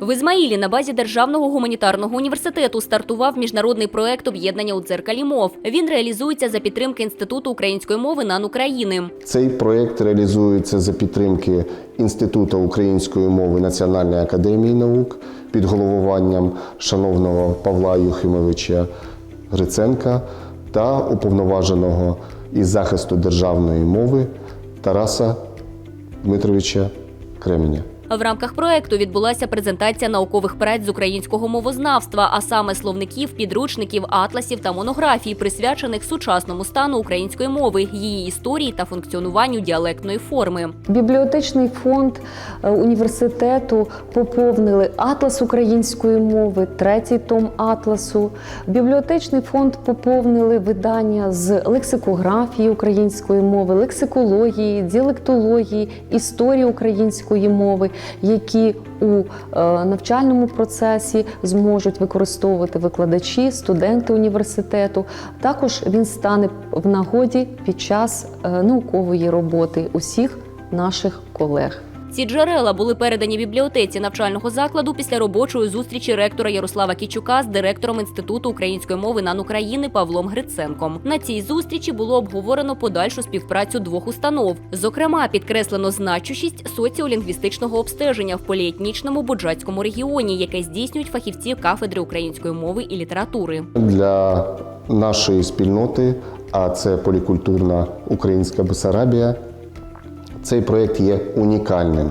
В Ізмаїлі на базі Державного гуманітарного університету стартував міжнародний проект об'єднання у дзеркалі мов. Він реалізується за підтримки Інституту української мови НАН України. Цей проєкт реалізується за підтримки Інституту української мови Національної академії наук під головуванням шановного Павла Юхимовича Гриценка та уповноваженого із захисту державної мови Тараса Дмитровича Кременя. В рамках проекту відбулася презентація наукових праць з українського мовознавства, а саме словників, підручників, атласів та монографій, присвячених сучасному стану української мови, її історії та функціонуванню діалектної форми. Бібліотечний фонд е, університету поповнили атлас української мови, третій том атласу. Бібліотечний фонд поповнили видання з лексикографії української мови, лексикології, діалектології, історії української мови, які у е, навчальному процесі зможуть використовувати викладачі, студенти університету. Також він стане в нагоді під час е, наукової роботи усіх наших колег. Ці джерела були передані бібліотеці навчального закладу після робочої зустрічі ректора Ярослава Кічука з директором Інституту української мови НАН України Павлом Гриценком. На цій зустрічі було обговорено подальшу співпрацю двох установ. Зокрема, підкреслено значущість соціолінгвістичного обстеження в поліетнічному буджацькому регіоні, яке здійснюють фахівці кафедри української мови і літератури. Для нашої спільноти, а це полікультурна українська Бесарабія, цей проєкт є унікальним,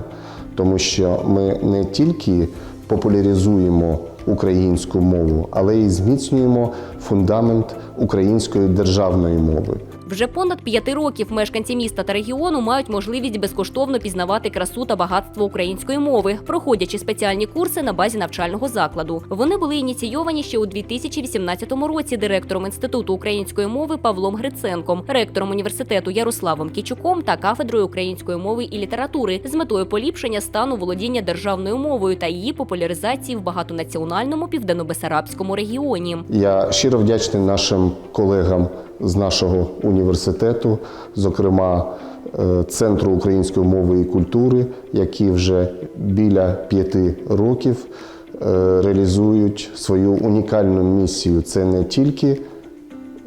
тому що ми не тільки популяризуємо українську мову, але й зміцнюємо фундамент української державної мови. Вже понад п'яти років мешканці міста та регіону мають можливість безкоштовно пізнавати красу та багатство української мови, проходячи спеціальні курси на базі навчального закладу. Вони були ініційовані ще у 2018 році директором інституту української мови Павлом Гриценком, ректором університету Ярославом Кічуком та кафедрою української мови і літератури з метою поліпшення стану володіння державною мовою та її популяризації в багатонаціональному південно-бесарабському регіоні. Я щиро вдячний нашим колегам з нашого університету, зокрема е, Центру української мови і культури, які вже біля п'яти років е, реалізують свою унікальну місію. Це не тільки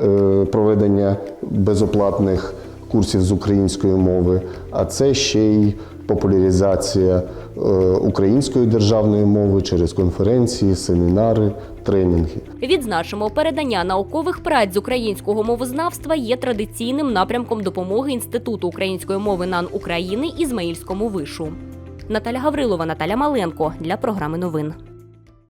е, проведення безоплатних курсів з української мови, а це ще й популяризація е, української державної мови через конференції, семінари, тренінги. Відзначимо, передання наукових праць з українського мовознавства є традиційним напрямком допомоги Інституту української мови НАН України Ізмаїльському вишу. Наталя Гаврилова, Наталя Маленко для програми новин.